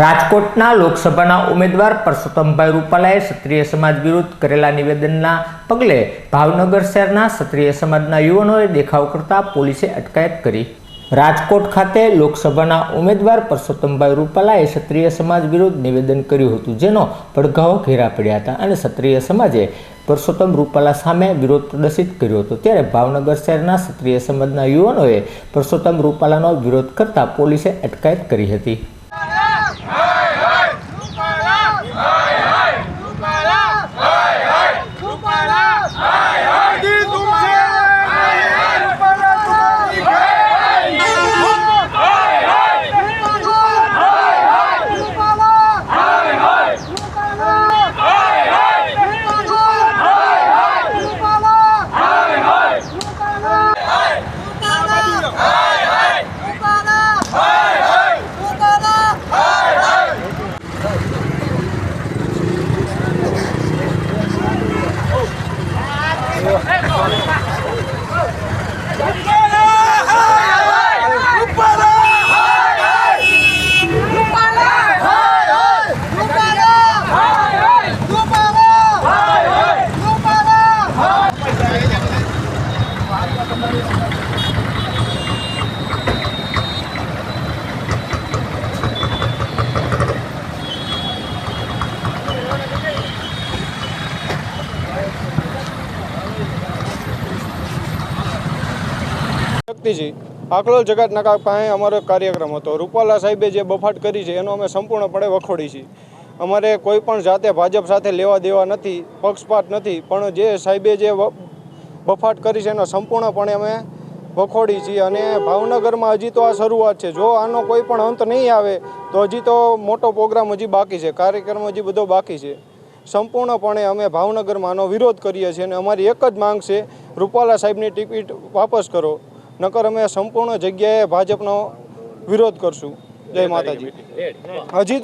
રાજકોટના લોકસભાના ઉમેદવાર પરસોત્તમભાઈ રૂપાલાએ ક્ષત્રિય સમાજ વિરુદ્ધ કરેલા નિવેદનના પગલે ભાવનગર શહેરના ક્ષત્રિય સમાજના યુવાનોએ દેખાવ કરતા પોલીસે અટકાયત કરી. રાજકોટ ખાતે લોકસભાના ઉમેદવાર પરસોત્તમભાઈ રૂપાલાએ ક્ષત્રિય સમાજ વિરુદ્ધ નિવેદન કર્યું હતું, જેનો પડઘાઓ ઘેરા પડ્યા હતા અને ક્ષત્રિય સમાજે પરસોત્તમ રૂપાલા સામે વિરોધ પ્રદર્શિત કર્યો હતો. ત્યારે ભાવનગર શહેરના ક્ષત્રિય સમાજના યુવાનોએ પરસોત્તમ રૂપાલાનો વિરોધ કરતા પોલીસે અટકાયત કરી હતી. શક્તિજી, આકલોલ જગાત નાકા પાસે અમારો કાર્યક્રમ હતો. રૂપાલા સાહેબે જે બફાટ કરી છે, એનો અમે સંપૂર્ણપણે વખોડી છીએ. અમારે કોઈ પણ જાતે ભાજપ સાથે લેવા દેવા નથી, પક્ષપાત નથી, પણ જે સાહેબે જે બફાટ કરી છે, એનો સંપૂર્ણપણે અમે વખોડી છીએ અને ભાવનગરમાં હજી તો આ શરૂઆત છે. જો આનો કોઈ પણ અંત નહીં આવે, તો હજી તો મોટો પ્રોગ્રામ હજી બાકી છે, કાર્યક્રમ હજી બધો બાકી છે. સંપૂર્ણપણે અમે ભાવનગરમાં આનો વિરોધ કરીએ છીએ અને અમારી એક જ માંગ છે, રૂપાલા સાહેબની ટિકિટ વાપસ કરો. નકર અમે સંપૂર્ણ જગ્યાએ ભાજપનો વિરોધ કરશું. જય માતાજી. હજી